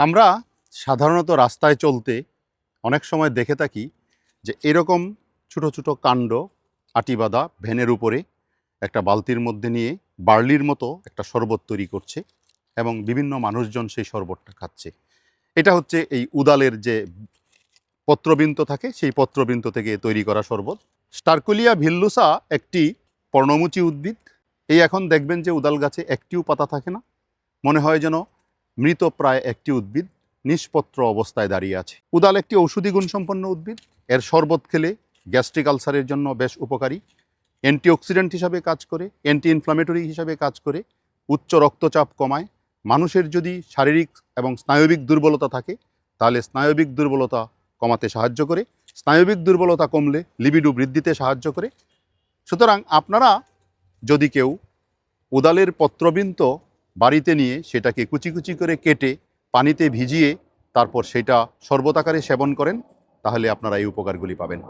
আমরা সাধারণত রাস্তায় চলতে অনেক সময় দেখে থাকি যে এরকম ছোট ছোট কাণ্ড আটি আটিবাদা ভ্যানের উপরে একটা বালতির মধ্যে নিয়ে বার্লির মতো একটা শরবত তৈরি করছে এবং বিভিন্ন মানুষজন সেই শরবতটা খাচ্ছে। এটা হচ্ছে এই উদালের যে পত্রবৃন্ত থাকে, সেই পত্রবৃন্ত থেকে তৈরি করা শরবত। স্টারকুলিয়া ভিল্লুসা একটি পর্ণমুচী উদ্ভিদ। এই এখন দেখবেন যে উদাল গাছে একটিও পাতা থাকে না। মনে হয় যেন মৃত প্রায় একটি উদ্ভিদ নিষ্পত্র অবস্থায় দাঁড়িয়ে আছে। উদাল একটি ঔষধি গুণসম্পন্ন উদ্ভিদ। এর শরবত খেলে গ্যাস্ট্রিক আলসারের জন্য বেশ উপকারী। অ্যান্টিঅক্সিডেন্ট হিসাবে কাজ করে অ্যান্টি ইনফ্লামেটরি হিসাবে কাজ করে, উচ্চ রক্তচাপ কমায়। মানুষের যদি শারীরিক এবং স্নায়বিক দুর্বলতা থাকে, তাহলে স্নায়বিক দুর্বলতা কমাতে সাহায্য করে। স্নায়বিক দুর্বলতা কমলে লিবিডো বৃদ্ধিতে সাহায্য করে। সুতরাং আপনারা যদি কেউ উদালের পত্রবৃন্ত বাড়িতে নিয়ে সেটাকে কুচি কুচি করে কেটে পানিতে ভিজিয়ে তারপর সেটা সর্বতাকারে সেবন করেন, তাহলে আপনারা এই উপকারগুলি পাবেন।